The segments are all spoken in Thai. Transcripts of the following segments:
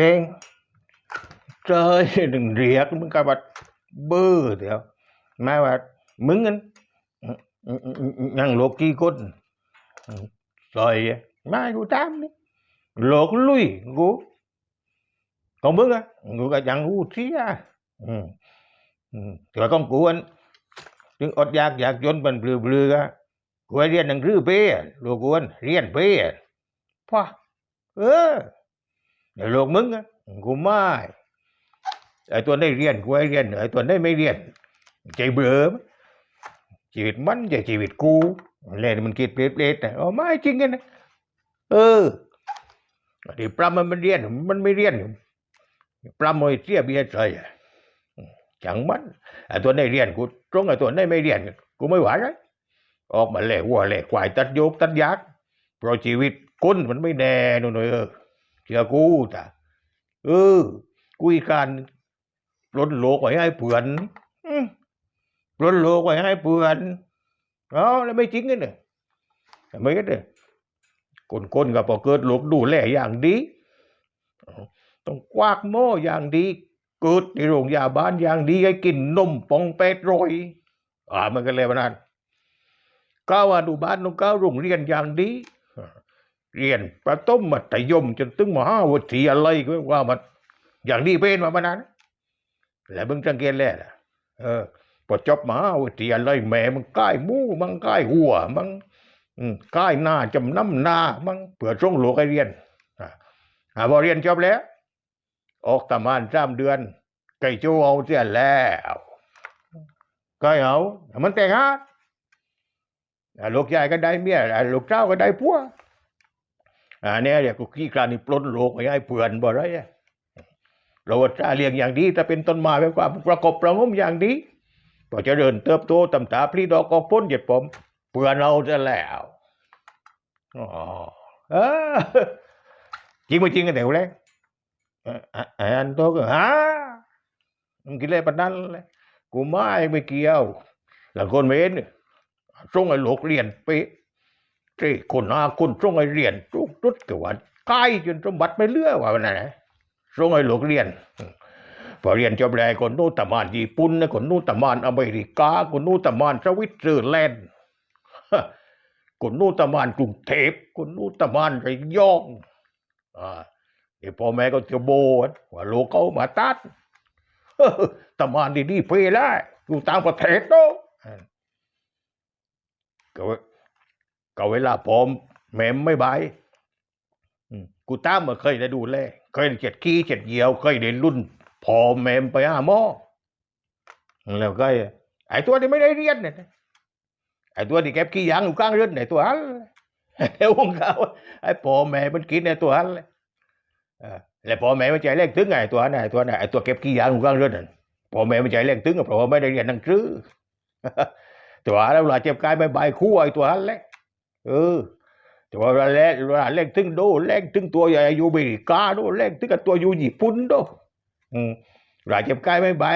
เก่งเจอหนึ่งเรียกมึงก็ว่าเบื่อเดี๋ยวแม่ว่ามึงนั่นยังโลกกี่คนซอยไม่กูตามนี่โลกลุยกู còn มึง á กูก็ยังกูเสียอืมอืมแต่ของกูอันถึงอดอยากอยากจนเป็นเปลือเปลือกูให้เรียนหนังสือเป้ลูกกูอันเรียนเป้พ่อเออ แต่ลูกมึงอะกูไม่ไอ้ตัวได้เรียนกูให้เรียนไอ้ตัวได้ไม่เรียนใจเบื่อมชีวิตมันจะชีวิตกูเล่นมันคิดเปรตๆนะอ๋อไม่จริงกันนะเออที่ปรำมันมันเรียน มันไม่เรียนปรำมวยเสียเบียใจจังมันไอ้ตัวได้เรียนกูตรงไอ้ตัวได้ไม่เรียนกูไม่ไหวเลยออกมาแหลกวัวแหลกควายตัดโยกตัดยักษ์เพราะชีวิตคนมันไม่แน่นอนเออ เชื่อกูจ้ะเออกูอีการล้นโลกไว้ให้เผื่อนล้นโลกไว้ให้เผื่อนเอาแล้วไม่จริงกันเนี่ยไม่กันเนี่ยคนๆก็พอเกิดโลกดูแลอย่างดีต้องกวากโม่อย่างดีเกิดในโรงยาบ้านอย่างดีให้กินนมปองเป็ดโรยอ่ามันก็เลยวันนั้นก้าวอนุบาลต้องก้าวโรงเรียนอย่างดี เรียนประต้มมัธยมจนถึงมหาวิทยาลัยก็ว่ามันอย่างนี้เป็นมามันนั้นแล้วมึงสังเกตแล้วล่ะเออพอจบมหาวิทยาลัยแม่มันใกล้หมูมันใกล้หัวมันอืมใกล้หน้าจำน้ำหน้ามันเผื่อส่งหลวงให้เรียนอ่าพอเรียนจบแล้ว ออกตำมานสามเดือนไก่จูเอาเสียแล้วไก่เอามันแต่งงานอะลูกชายก็ได้เมียลูกเจ้าก็ได้ผัว อ่าเนี่ยเดี๋ยวกูขี้คลานนี่ปล้นโลกไม่ให้เพื่อนบ่ไรอะเราจะเลี้ยงอย่างดีแต่เป็นต้นไม้เป็นความประกบประงมอย่างดีพอจะเดินเติบโตตำตาพลีดอกออกพ้นเหยียดผมเพื่อนเราจะแล้วอ๋อเออจริงไม่จริงกันแต่แรกอะไอ้อันโตก็ฮะมึงกินอะไรปนั้นเลยกูไม่ไม่เกี่ยวหลังคนเว้นเนี่ยส่งไอ้ลูกเรียนไป ที่คนหาคนส่งไอเรียนทุกทุกกว่าใกล้จนสมบัติไม่เลือว่าวันนั้นนะส่งไอ้ลูกเรียนพอเรียนจบแล้วคนนู้นตะมานญี่ปุ่นนะคนนู้นตะมานอเมริกาคนนู้นตะมานสวิตเซอร์แลนด์คนนู้นตะมานกรุงเทพคนนู้นตะมานระยองอ่าไอ้พ่อแม่ก็จะโบนว่าลูกเขามาตัดตำมานดีๆเพลได้อยู่ต่างประเทศโตก็ ก็เวลาพอมแม่ไม่บายกูตามมาเคยได้ดูแลเคยเจ็ดขี้เจ็ดเหยียว เคยได้รุ่นพอแม่ไปหาหมอแล้วก็ไอ้ตัวที่ไม่ได้เรียนเนี่ยไอ้ตัวที่เก็บขี้ยางอยู่ข้างเรือนไอ้ตัวฮันไอ้วงเขาไอ้พ่อแม่มันกินไอ้ตัวฮันเลยเออแล้วพ่อแม่ไม่ใจเล่นถึงไงตัวนั้นไอ้ตัวนั้นไอ้ตัวเก็บขี้ยางของกลางเรือนนั่นพ่อแม่ไม่ใจเล่นถึงเพราะว่าไม่ได้เรียนหนังสือตัวแล้วเวลาเจ็บกายไม่ใบายคู่ไอ้ตัวนั้นแหละ เออแตัวเวลาเล่นเวลาเล่นถึงโดเล่นถึงตัวใหญ่ยู่อเมริกาโดเล่นถึงกับตัวยูญี่ปุ่นโดอืมเวลาเจ็บกายไม่บาย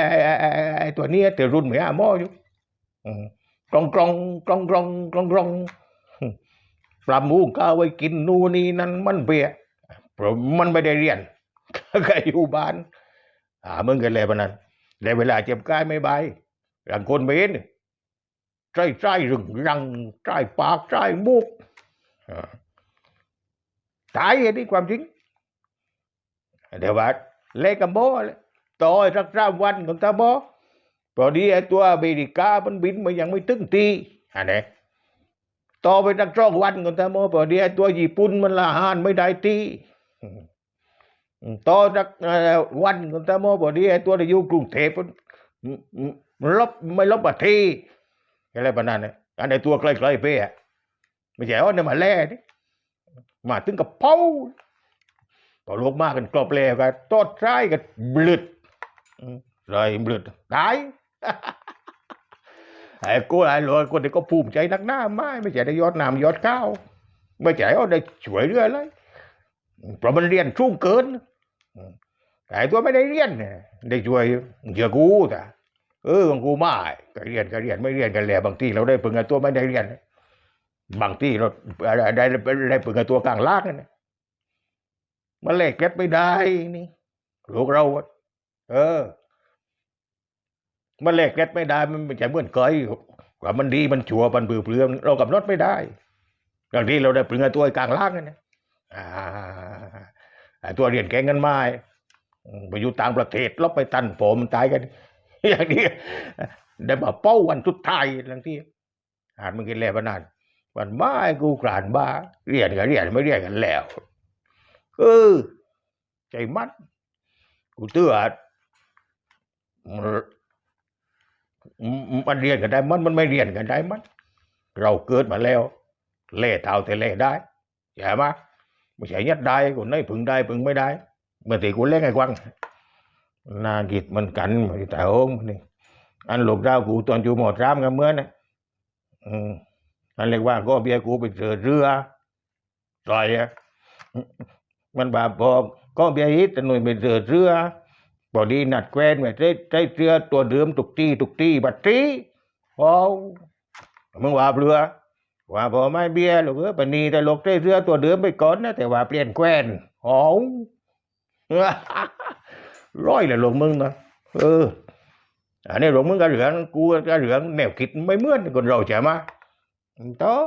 ไอ้ตัวนี้แต่รุ่นเหมือนหม้ออยู่อืมกรองกรองกรองกรองกรองกรองปลาหมูก้าวไว้กินนู่นนี่นั่นมันเบียเพราะมันไม่ได้เรียนก็อยู่บ้านหามึงกันเลยปนั้นแล้วเวลาเจ็บกายไม่บายหลังคนเบน ใจใจรึงรังใจปากใจมุกอ่าตายอันนี้ความจริงเดี๋ยวว่าเล่กับโบต่อสักสามวันของตาโบพอดีไอ้ตัวอเมริกามันบินมายังไม่ถึงทีอันนี้ต่อไปสักสองวันของตาโบพอดีไอ้ตัวญี่ปุ่นมันละหานไม่ได้ทีต่อจากเอ่อวันของตาโมบอดีไอ้ตัวที่อยู่กรุงเทพมันลบไม่ลบบัตที อะไรประมาณนั้นอันไอ้ตัวใกล้ๆเป้ะไม่ใช่ว่าเนี่ยมาแล่นี่มาถึงกับเผาพอลกมากกันกรอบแลวกันตอดใช้กันบลึดอืมเลยบลึดตายไอ้กูไอ้หลวงคนที่ก็ภูมิใจนักหน้าไม่ไม่ใช่ได้ยอดนามยอดข้าวไม่ใช่ว่าได้ช่วยเรื่ออะไรเพราะมันเรียนสูงเกินไอ้ตัวไม่ได้เรียนเนี่ยได้ช่วยเชื่อกูแต่ เออของกูไม่ก็เรียนก็เรียนไม่เรียนกันแหละบางทีเราได้ปึงกับตัวไม่ได้เรียน บางทีเราได้ได้ปึงกับตัวกลางลากนั่นนะมันแลกเก็บไม่ได้นี่ลูกเรา เออ มันแลกเก็บไม่ได้ มันไม่ใช่เหมือนเคยว่ามันดีมันชัวมันเบื่อเปลืองเรากำหนดไม่ได้อย่างที่เราได้เปลืองตัวกลางล่างนั่นนะอ่าตัวเรียนแกงกันไม้ไปอยู่ต่างประเทศแล้วไปตันผมตายกัน อย่างนี้ได้มาเป้าวันสุดท้ายทั้งที่อานมึงกินแล้วนานวันบ้ากูกลานบ้าเรียนกันเรียนไม่เรียนกันแล้วเออใจมัด กูเตือนมันเรียนกันได้มันมันไม่เรียนกันได้มัน เราเกิดมาแล้ว เล่เท่าแต่เล่ได้ใช่ไหมไม่ใช่ยัดได้กูไม่พึงได้พึงไม่ได้เมื่อตีกูเล่นไอ้กวาง นากิจมันกันไม่แต่โอ้งนี่อันหลกดาวกูตอนอยู่หมอดรามกันเมื่อนะอืมอันเรียกว่าก็เบียกูไปเจอเรือซอยอะมันบาพอก็เบียฮิตแต่หน่วยไปเจอเรือพอดีนัดแควนไว้ได้ได้เรือตัวเดิมตุกตีตุกตีบัดตีโอ้มึงว่าเรือว่าพอไม่เบียหรอกเออปนีแต่ลกได้เรือตัวเดิมไปก่อนนะแต่ว่าเปลี่ยนแควนโอ้ ร้อยเลยหลวงมึงนะเอออันนี้หลวงมึงก็เหลืองกูก็เหลืองแนวคิดไม่เหมือนคนเราใช่ไหมโต๊ะ